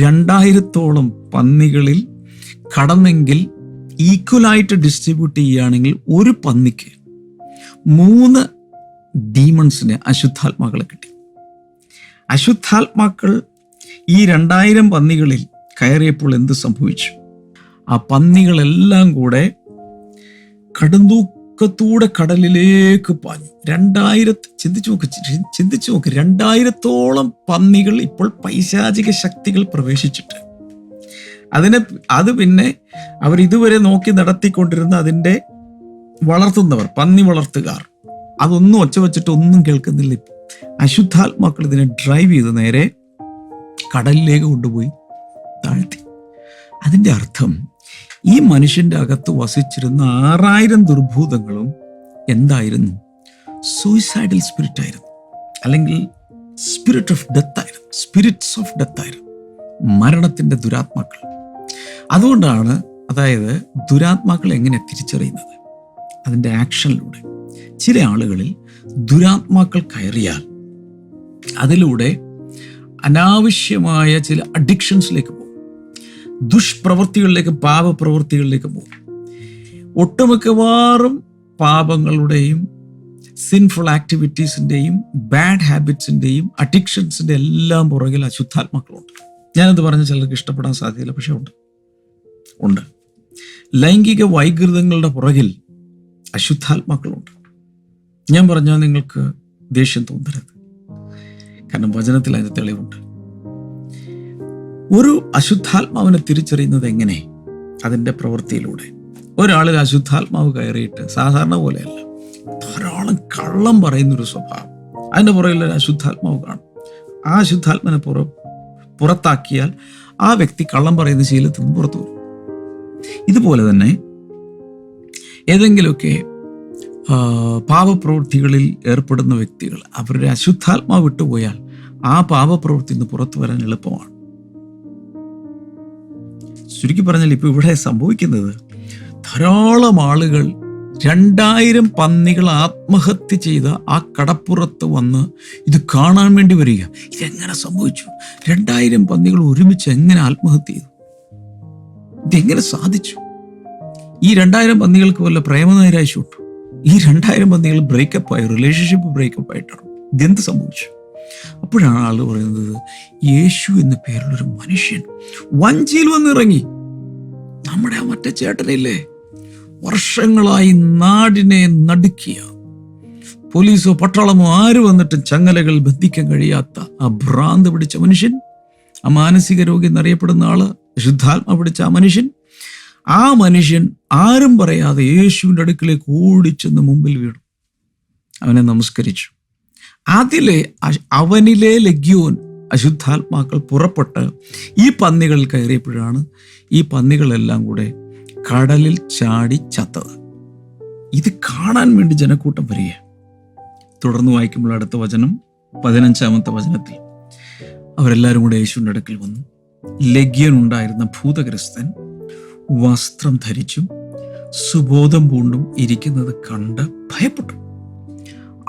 രണ്ടായിരത്തോളം പന്നികളിൽ കടന്നെങ്കിൽ ഈക്വലായിട്ട് ഡിസ്ട്രിബ്യൂട്ട് ചെയ്യുകയാണെങ്കിൽ ഒരു പന്നിക്ക് മൂന്ന് ഡീമൺസിന് അശുദ്ധാത്മാക്കളെ കിട്ടി. അശുദ്ധാത്മാക്കൾ ഈ രണ്ടായിരം പന്നികളിൽ കയറിയപ്പോൾ എന്ത് സംഭവിച്ചു? ആ പന്നികളെല്ലാം കൂടെ കടുന്തൂക്കത്തൂടെ കടലിലേക്ക് പാഞ്ഞു. രണ്ടായിരത്തി ചിന്തിച്ചു നോക്ക് ചിന്തിച്ചു നോക്ക്. രണ്ടായിരത്തോളം പന്നികൾ ഇപ്പോൾ പൈശാചിക ശക്തികൾ പ്രവേശിച്ചിട്ട്. അതിനെ അത് പിന്നെ അവർ ഇതുവരെ നോക്കി നടത്തിക്കൊണ്ടിരുന്ന അതിന്റെ വളർത്തുന്നവർ പന്നി വളർത്തുകാർ. അതൊന്നും ഒച്ച വെച്ചിട്ട് ഒന്നും കേൾക്കുന്നില്ല. അശുദ്ധാത്മാക്കൾ ഇതിനെ ഡ്രൈവ് ചെയ്ത് നേരെ കടലിലേക്ക് കൊണ്ടുപോയി താഴ്ത്തി. അതിന്റെ അർത്ഥം ഈ മനുഷ്യന്റെ അകത്ത് വസിച്ചിരുന്ന ആറായിരം ദുർഭൂതങ്ങളും എന്തായിരുന്നു? സൂയിസൈഡൽ സ്പിരിറ്റ് ആയിരുന്നു. അല്ലെങ്കിൽ സ്പിരിറ്റ് ഓഫ് ഡെത്ത് ആയിരുന്നു. സ്പിരിറ്റ്സ് ഓഫ് ഡെത്ത് ആയിരുന്നു. മരണത്തിന്റെ ദുരാത്മാക്കൾ. അതുകൊണ്ടാണ് അതായത് ദുരാത്മാക്കൾ എങ്ങനെ തിരിച്ചറിയുന്നത്? അതിന്റെ ആക്ഷനിലൂടെ. ചില ആളുകളിൽ ദുരാത്മാക്കൾ കയറിയാൽ അതിലൂടെ അനാവശ്യമായ ചില അഡിക്ഷൻസിലേക്ക് ദുഷ്പ്രവൃത്തികളിലേക്ക് പാപപ്രവൃത്തികളിലേക്ക് പോകും. ഒട്ടുമിക്കവാറും പാപങ്ങളുടെയും സിൻഫുൾ ആക്ടിവിറ്റീസിന്റെയും ബാഡ് ഹാബിറ്റ്സിന്റെയും അഡിക്ഷൻസിന്റെ എല്ലാം പുറകിൽ അശുദ്ധാത്മാക്കളുണ്ട്. ഞാനത് പറഞ്ഞ ചിലർക്ക് ഇഷ്ടപ്പെടാൻ സാധ്യതയില്ല പക്ഷേ ഉണ്ട്. ഉണ്ട്. ലൈംഗിക വൈകൃതങ്ങളുടെ പുറകിൽ അശുദ്ധാത്മാക്കളുണ്ട്. ഞാൻ പറഞ്ഞാൽ നിങ്ങൾക്ക് ദേഷ്യം തോന്നരുത്. കാരണം വചനത്തിൽ അതിന് തെളിവുണ്ട്. ഒരു അശുദ്ധാത്മാവിനെ തിരിച്ചറിയുന്നത് എങ്ങനെ? അതിന്റെ പ്രവൃത്തിയിലൂടെ. ഒരാളിൽ അശുദ്ധാത്മാവ് കയറിയിട്ട് സാധാരണ പോലെയല്ല. ധാരാളം കള്ളം പറയുന്നൊരു സ്വഭാവം. അതിന്റെ പുറകിൽ ഒരു അശുദ്ധാത്മാവ് കാണും. ആ അശുദ്ധാത്മനെ പുറ പുറത്താക്കിയാൽ ആ വ്യക്തി കള്ളം പറയുന്ന ശീലത്തിൽ നിന്ന് പുറത്തു വരും. ഇതുപോലെ തന്നെ ഏതെങ്കിലുമൊക്കെ പാപപ്രവൃത്തികളിൽ ഏർപ്പെടുന്ന വ്യക്തികൾ അവരുടെ അശുദ്ധാത്മാവ് വിട്ടുപോയാൽ ആ പാപപ്രവൃത്തി നിന്ന് പുറത്തു വരാൻ എളുപ്പമാണ്. ചുരുക്കി പറഞ്ഞാൽ ഇപ്പോൾ ഇവിടെ സംഭവിക്കുന്നത് ധാരാളം ആളുകൾ രണ്ടായിരം പന്നികൾ ആത്മഹത്യ ചെയ്ത ആ കടപ്പുറത്ത് വന്ന് ഇത് കാണാൻ വേണ്ടി വരിക. ഇതെങ്ങനെ സംഭവിച്ചു? രണ്ടായിരം പന്നികൾ ഒരുമിച്ച് എങ്ങനെ ആത്മഹത്യ ചെയ്തു? ഇതെങ്ങനെ സാധിച്ചു? ഈ രണ്ടായിരം പന്നികൾക്ക് വല്ല പ്രേമനൈരാശ്യം ഉണ്ടോ ഈ രണ്ടായിരം പന്നികൾ ബ്രേക്കപ്പ് ആയി റിലേഷൻഷിപ്പ് ബ്രേക്കപ്പ് ആയിട്ടാണ്? ഇതെന്ത് സംഭവിച്ചു? അപ്പോഴാണ് ആൾ പറയുന്നത് യേശു എന്ന പേരുള്ളൊരു മനുഷ്യൻ വഞ്ചിയിൽ വന്നിറങ്ങി. നമ്മുടെ ആ മറ്റേ ചേട്ടനില്ലേ വർഷങ്ങളായി നാടിനെ നടുക്കിയ. പോലീസോ പട്ടാളമോ ആര് വന്നിട്ടും ചങ്ങലകൾ ബന്ധിക്കാൻ കഴിയാത്ത ആ ഭ്രാന്ത് പിടിച്ച മനുഷ്യൻ ആ മാനസിക രോഗി എന്നറിയപ്പെടുന്ന ആൾ ശുദ്ധാത്മ പിടിച്ച ആ മനുഷ്യൻ. ആ മനുഷ്യൻ ആരും പറയാതെ യേശുവിന്റെ അടുക്കിലേക്ക് ഓടിച്ചെന്ന് മുമ്പിൽ വീണു. അവനെ നമസ്കരിച്ചു. അതിലെ അവനിലെ ലഗ്യോൻ അശുദ്ധാത്മാക്കൾ പുറപ്പെട്ട് ഈ പന്നികളിൽ കയറിയപ്പോഴാണ് ഈ പന്നികളെല്ലാം കൂടെ കടലിൽ ചാടി ചത്തത്. ഇത് കാണാൻ വേണ്ടി ജനക്കൂട്ടം വരിക തുടർന്ന് വായിക്കുമ്പോൾ അടുത്ത വചനം പതിനഞ്ചാമത്തെ വചനത്തിൽ അവരെല്ലാവരും കൂടെ യേശുവിന്റെ അടുക്കൽ വന്നു. ലഗ്യൻ ഉണ്ടായിരുന്ന ഭൂതഗ്രസ്തൻ വസ്ത്രം ധരിച്ചും സുബോധം പൂണ്ടും ഇരിക്കുന്നത് കണ്ട് ഭയപ്പെട്ടു.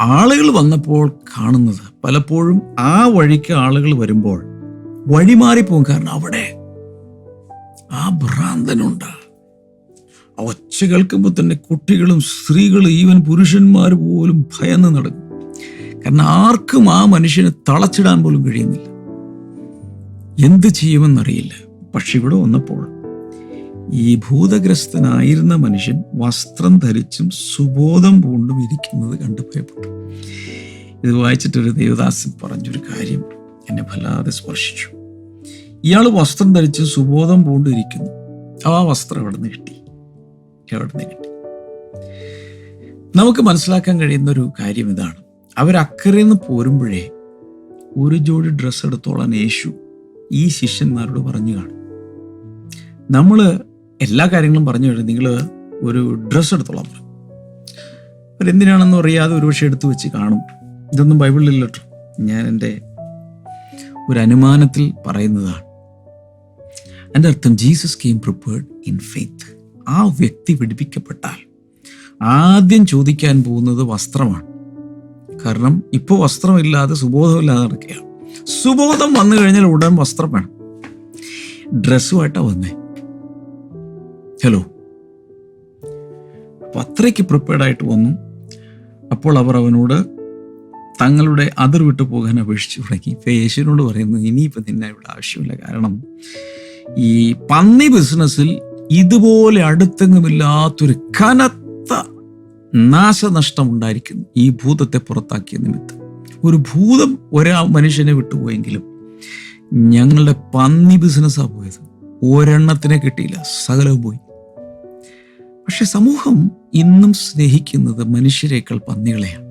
ആളുകൾ വന്നപ്പോൾ കാണുന്നത് പലപ്പോഴും ആ വഴിക്ക് ആളുകൾ വരുമ്പോൾ വഴി മാറിപ്പോകും കാരണം അവിടെ ആ ഭ്രാന്തനുണ്ട്. ഒച്ച കേൾക്കുമ്പോൾ തന്നെ കുട്ടികളും സ്ത്രീകളും ഈവൻ പുരുഷന്മാർ പോലും ഭയന്ന് നടക്കും. കാരണം ആർക്കും ആ മനുഷ്യനെ തളച്ചിടാൻ പോലും കഴിയുന്നില്ല. എന്ത് ചെയ്യുമെന്നറിയില്ല. പക്ഷെ ഇവിടെ വന്നപ്പോൾ ഈ ഭൂതഗ്രസ്തനായിരുന്ന മനുഷ്യൻ വസ്ത്രം ധരിച്ചും സുബോധം പൂണ്ടും ഇരിക്കുന്നത് കണ്ട് ഭയപ്പെട്ടു. ഇത് വായിച്ചിട്ടൊരു ദേവദാസൻ പറഞ്ഞൊരു കാര്യം എന്നെ വല്ലാതെ സ്പർശിച്ചു. ഇയാൾ വസ്ത്രം ധരിച്ച് സുബോധം പൂണ്ടിരിക്കുന്നു. ആ വസ്ത്രം എവിടെ നിന്ന് കിട്ടി? എവിടെ നിന്ന് കിട്ടി? നമുക്ക് മനസ്സിലാക്കാൻ കഴിയുന്ന ഒരു കാര്യം ഇതാണ്. അവരക്കരയിൽ നിന്ന് പോരുമ്പോഴേ ഒരു ജോഡി ഡ്രസ്സ് എടുത്തോളാൻ യേശു ഈ ശിഷ്യന്മാരോട് പറഞ്ഞു കാണും. നമ്മൾ എല്ലാ കാര്യങ്ങളും പറഞ്ഞു കഴിഞ്ഞാൽ നിങ്ങൾ ഒരു ഡ്രസ്സ് എടുത്തോളാം. പറയും അവരെന്തിനാണെന്ന് അറിയാതെ ഒരു ഒരുപക്ഷെ എടുത്തു വെച്ച് കാണും. ഇതൊന്നും ബൈബിളിലില്ല ഞാൻ എന്റെ ഒരു അനുമാനത്തിൽ പറയുന്നതാണ്. എന്റെ അർത്ഥം Jesus came prepared in faith ആ വ്യക്തി പിടിപ്പിക്കപ്പെട്ടാൽ ആദ്യം ചോദിക്കാൻ പോകുന്നത് വസ്ത്രമാണ്. കാരണം ഇപ്പോൾ വസ്ത്രമില്ലാതെ സുബോധമില്ലാതെ നടക്കുകയാണ്. സുബോധം വന്നു കഴിഞ്ഞാൽ ഉടൻ വസ്ത്രം വേണം. ഡ്രസ്സുമായിട്ടാണ് വന്നേ. ഹലോ അപ്പൊ അത്രയ്ക്ക് പ്രിപ്പയർഡ് ആയിട്ട് വന്നു. അപ്പോൾ അവർ അവനോട് തങ്ങളുടെ അതിർ വിട്ടു പോകാൻ അപേക്ഷിച്ചു തുടങ്ങി. ഇപ്പൊ യേശുവിനോട് പറയുന്നത് ഇനിയിപ്പോൾ നിന്നെ ഇവിടെ ആവശ്യമില്ല. കാരണം ഈ പന്നി ബിസിനസ്സിൽ ഇതുപോലെ അടുത്തെങ്ങുമില്ലാത്തൊരു കനത്ത നാശനഷ്ടം ഉണ്ടായിരിക്കുന്നു. ഈ ഭൂതത്തെ പുറത്താക്കിയ നിമിത്തം. ഒരു ഭൂതം ഒരാ മനുഷ്യനെ വിട്ടുപോയെങ്കിലും ഞങ്ങളുടെ പന്നി ബിസിനസ്സാണ് പോയത്. ഒരെണ്ണത്തിനെ കിട്ടിയില്ല. സകലവും പോയി. പക്ഷെ സമൂഹം ഇന്നും സ്നേഹിക്കുന്നത് മനുഷ്യരെക്കാൾ പന്നികളെയാണ്.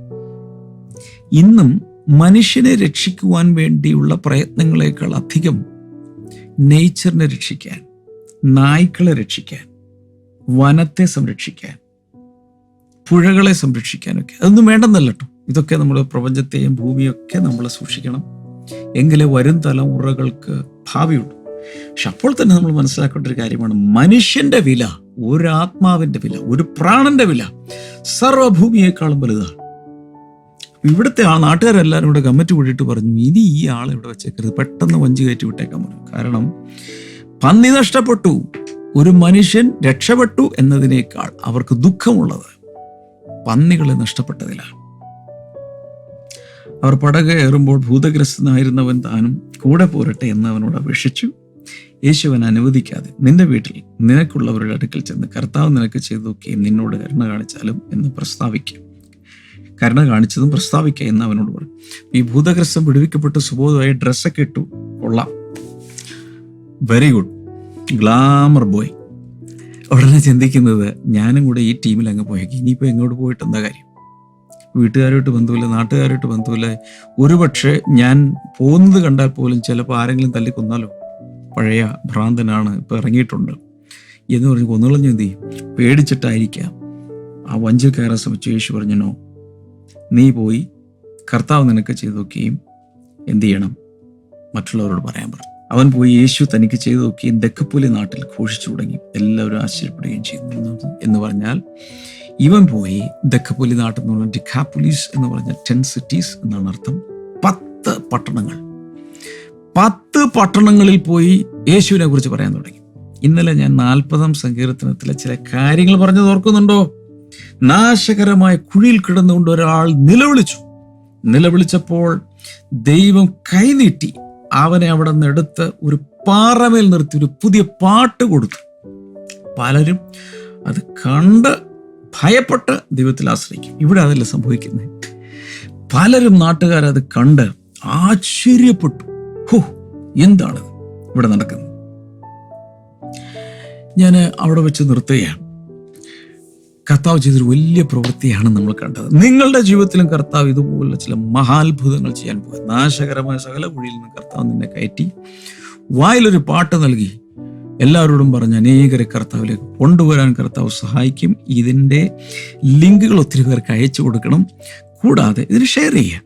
ഇന്നും മനുഷ്യനെ രക്ഷിക്കുവാൻ വേണ്ടിയുള്ള പ്രയത്നങ്ങളെക്കാൾ അധികം നേച്ചറിനെ രക്ഷിക്കാൻ നായ്ക്കളെ രക്ഷിക്കാൻ വനത്തെ സംരക്ഷിക്കാൻ പുഴകളെ സംരക്ഷിക്കാനൊക്കെ. അതൊന്നും വേണ്ടെന്നല്ല ഇതൊക്കെ നമ്മുടെ പ്രപഞ്ചത്തെയും ഭൂമിയൊക്കെ നമ്മൾ സൂക്ഷിക്കണം. എങ്കിലേ വരും തലമുറകൾക്ക് ഭാവിയുള്ളൂ. പക്ഷെ അപ്പോൾ തന്നെ നമ്മൾ മനസ്സിലാക്കേണ്ട ഒരു കാര്യമാണ്. മനുഷ്യന്റെ വില ഒരു ആത്മാവിന്റെ വില ഒരു പ്രാണന്റെ വില സർവഭൂമിയേക്കാളും വലുതാണ്. ഇവിടുത്തെ ആ നാട്ടുകാരെല്ലാവരും കൂടെ കമ്മിറ്റി കൂടിയിട്ട് പറഞ്ഞു ഇനി ഈ ആളെ ഇവിടെ വെച്ചേക്കരുത്. പെട്ടെന്ന് വഞ്ചി കയറ്റി വിട്ടേക്കാൻ പറഞ്ഞു. കാരണം പന്നി നഷ്ടപ്പെട്ടു ഒരു മനുഷ്യൻ രക്ഷപ്പെട്ടു എന്നതിനേക്കാൾ അവർക്ക് ദുഃഖമുള്ളത് പന്നികളെ നഷ്ടപ്പെട്ടതിലാണ്. അവർ പടകയറുമ്പോൾ ഭൂതഗ്രസ്തനായിരുന്നവൻ താനും കൂടെ പോരട്ടെ എന്നവനോട് അപേക്ഷിച്ചു. യേശുവൻ അനുവദിക്കാതെ നിന്റെ വീട്ടിൽ നിനക്കുള്ളവരുടെ അടുക്കൽ ചെന്ന് കർത്താവ് നിനക്ക് ചെയ്തൊക്കെയും നിന്നോട് കരുണ കാണിച്ചാലും എന്ന് പ്രസ്താവിക്കും. കരുണ കാണിച്ചതും പ്രസ്താവിക്കുക എന്ന് അവനോട് പറയും. ഈ ഭൂതഗ്രസ്തം വിടുവിക്കപ്പെട്ട് സുബോധമായി ഡ്രസ്സൊക്കെ ഇട്ടു. കൊള്ളാം. വെരി ഗുഡ് ഗ്ലാമർ ബോയ് ഉടനെ ചിന്തിക്കുന്നത് ഞാനും കൂടെ ഈ ടീമിൽ അങ്ങ് പോയേക്കും. ഇനിയിപ്പോൾ എങ്ങോട്ട് പോയിട്ട് എന്താ കാര്യം? വീട്ടുകാരുമായിട്ട് ബന്ധമില്ല നാട്ടുകാരുമായിട്ട് ബന്ധമില്ല ഒരുപക്ഷെ ഞാൻ പോകുന്നത് കണ്ടാൽ പോലും ചിലപ്പോൾ ആരെങ്കിലും തല്ലിക്കൊന്നാലോ? പഴയ ഭ്രാന്തനാണ് ഇപ്പോൾ ഇറങ്ങിയിട്ടുണ്ട്. എന്ന് പറഞ്ഞ് കൊന്നുകളഞ്ഞു എന്ത് പേടിച്ചിട്ടായിരിക്കാം. ആ വഞ്ചി കയറാൻ ശ്രമിച്ചു യേശു പറഞ്ഞനോ നീ പോയി കർത്താവ് നിനക്ക് ചെയ്തു നോക്കുകയും എന്ത് ചെയ്യണം? മറ്റുള്ളവരോട് പറയാൻ പറഞ്ഞു. അവൻ പോയി യേശു തനിക്ക് ചെയ്തു നോക്കുകയും ദക്കപ്പുലി നാട്ടിൽ ഘോഷിച്ചു തുടങ്ങി. എല്ലാവരും ആശ്ചര്യപ്പെടുകയും ചെയ്യുന്നു എന്ന് പറഞ്ഞാൽ ഇവൻ പോയി ദക്കപ്പുലി നാട്ടിൽ നിന്നുള്ള ഡിക്കാപ്പുലീസ് എന്ന് പറഞ്ഞ ടെൻ സിറ്റീസ് എന്നാണ് അർത്ഥം. പത്ത് പട്ടണങ്ങൾ. പത്ത് പട്ടണങ്ങളിൽ പോയി യേശുവിനെ കുറിച്ച് പറയാൻ തുടങ്ങി. ഇന്നലെ ഞാൻ നാൽപ്പതാം സങ്കീർത്തനത്തിലെ ചില കാര്യങ്ങൾ പറഞ്ഞത് ഓർക്കുന്നുണ്ടോ? നാശകരമായ കുഴിയിൽ കിടന്നുകൊണ്ട് ഒരാൾ നിലവിളിച്ചു. നിലവിളിച്ചപ്പോൾ ദൈവം കൈനീട്ടി അവനെ അവിടെ നിന്ന് എടുത്ത് ഒരു പാറമേൽ നിർത്തി ഒരു പുതിയ പാട്ട് കൊടുത്തു. പലരും അത് കണ്ട് ഭയപ്പെട്ട് ദൈവത്തിൽ ആശ്രയിക്കും. ഇവിടെ അതല്ല സംഭവിക്കുന്നത്. പലരും നാട്ടുകാരത് കണ്ട് ആശ്ചര്യപ്പെട്ടു. ഹോ എന്താണ് ഇവിടെ നടക്കുന്നത്? ഞാൻ അവിടെ വെച്ച് നിർത്തുകയാണ്. കർത്താവ് ചെയ്തൊരു വലിയ പ്രവൃത്തിയാണ് നമ്മൾ കണ്ടത്. നിങ്ങളുടെ ജീവിതത്തിലും കർത്താവ് ഇതുപോലുള്ള ചില മഹാത്ഭുതങ്ങൾ ചെയ്യാൻ പോകുക നാശകരമായ സകല കുഴിയിൽ നിന്ന് കർത്താവ് നിന്നെ കയറ്റി വായിലൊരു പാട്ട് നൽകി എല്ലാവരോടും പറഞ്ഞ് അനേകരെ കർത്താവിലേക്ക് കൊണ്ടുവരാൻ കർത്താവ് സഹായിക്കും. ഇതിന്റെ ലിങ്കുകൾ ഒത്തിരി പേർക്ക് അയച്ചു കൊടുക്കണം. കൂടാതെ ഇതിന് ഷെയർ ചെയ്യുക.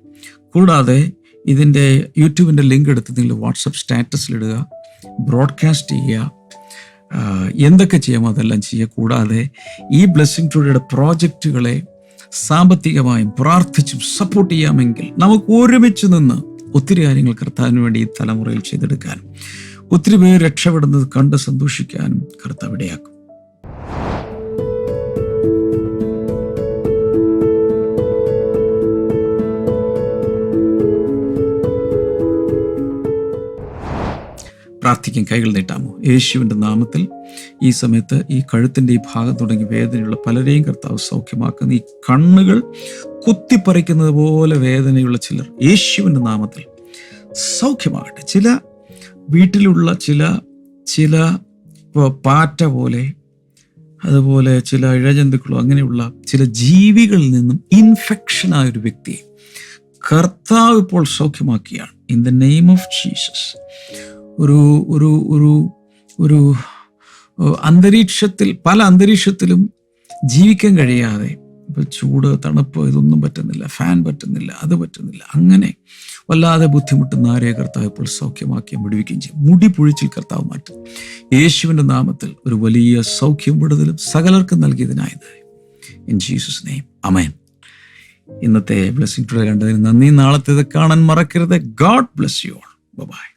കൂടാതെ ഇതിന്റെ യൂട്യൂബിന്റെ ലിങ്ക് എടുത്ത് നിങ്ങൾ വാട്സപ്പ് സ്റ്റാറ്റസിലിടുക ബ്രോഡ്കാസ്റ്റ് ചെയ്യുക എന്തൊക്കെ ചെയ്യാമോ അതെല്ലാം ചെയ്യുക. കൂടാതെ ഈ ബ്ലെസ്സിങ് ടുഡേയുടെ പ്രോജക്റ്റുകളെ സാമ്പത്തികമായും പ്രാർത്ഥിച്ചും സപ്പോർട്ട് ചെയ്യാമെങ്കിൽ നമുക്ക് ഒരുമിച്ച് നിന്ന് ഒത്തിരി കാര്യങ്ങൾ കർത്താവിന് വേണ്ടി ഈ തലമുറയിൽ ചെയ്തെടുക്കാനും ഒത്തിരി പേര് രക്ഷപ്പെടുന്നത് കണ്ട് സന്തോഷിക്കാനും കർത്താവ് പ്രാർത്ഥിക്കും കൈകൾ നീട്ടാമോ? യേശുവിന്റെ നാമത്തിൽ ഈ സമയത്ത് ഈ കഴുത്തിന്റെ ഈ ഭാഗം തുടങ്ങി വേദനയുള്ള പലരെയും കർത്താവ് സൗഖ്യമാക്കുന്ന. ഈ കണ്ണുകൾ കുത്തിപ്പറിക്കുന്നത് പോലെ വേദനയുള്ള ചിലർ യേശുവിന്റെ നാമത്തിൽ സൗഖ്യമാകട്ടെ. ചില വീട്ടിലുള്ള ചില ചില ഇപ്പോൾ പാറ്റ പോലെ അതുപോലെ ചില ഇഴജന്തുക്കളോ അങ്ങനെയുള്ള ചില ജീവികളിൽ നിന്നും ഇൻഫെക്ഷനായ ഒരു വ്യക്തിയെ കർത്താവ് ഇപ്പോൾ സൗഖ്യമാക്കിയാണ്. In the name of Jesus ഒരു ഒരു ഒരു ഒരു അന്തരീക്ഷത്തിൽ പല അന്തരീക്ഷത്തിലും ജീവിക്കാൻ കഴിയാതെ ഇപ്പൊ ചൂട് തണുപ്പ് ഇതൊന്നും പറ്റുന്നില്ല ഫാൻ പറ്റുന്നില്ല അത് പറ്റുന്നില്ല അങ്ങനെ വല്ലാതെ ബുദ്ധിമുട്ടുന്ന ആരെ കർത്താവ് ഇപ്പോൾ സൗഖ്യമാക്കിയ മുടിവിക്കുകയും ചെയ്യും? മുടി പൊഴിച്ചിൽ കർത്താവ് മാറ്റും. യേശുവിന്റെ നാമത്തിൽ ഒരു വലിയ സൗഖ്യം വിടുതലും സകലർക്കും നൽകിയതിനായത് ഇൻ ജീസസ് നെയ്മ് അമേൻ ഇന്നത്തെ ബ്ലെസ്സിംഗ് ടുഡേ കണ്ടതിന് നന്ദി. നാളത്തേത് കാണാൻ മറക്കരുത്. God bless you all bye